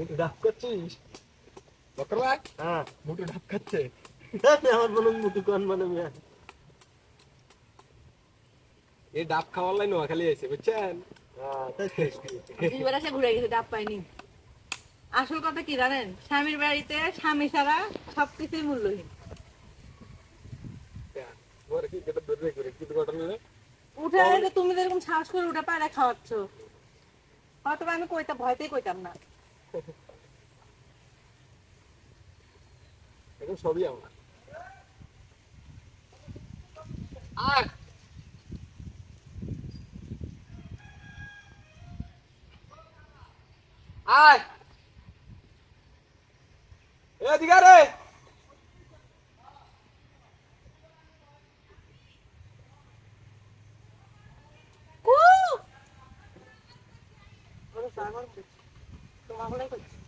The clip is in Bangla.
মুটু ডাব করছিস হ্যাঁ। মুটু ডাব খাচ্ছে? আমার বলুন মুটু কোন মানে মিয়া এই ডাব খাওয়ার লাই নোয়াখালী আইছে বুঝছেন? হ্যাঁ ঘুরে গেছে ডাব পাইনি। আসল কথা কি জানেন? স্বামীর বাড়িতে স্বামী ছাড়া সবকিছুই মূল্যহীন। উঠে যে তুমি যেরকম সাহস করে উঠে পায়রা খাওয়াচ্ছ হয়তো বা আমি কইতাম ভয়তেই কইতাম না। এখন সবই আমার। আর আয় এদিকে রে। বলে কইছি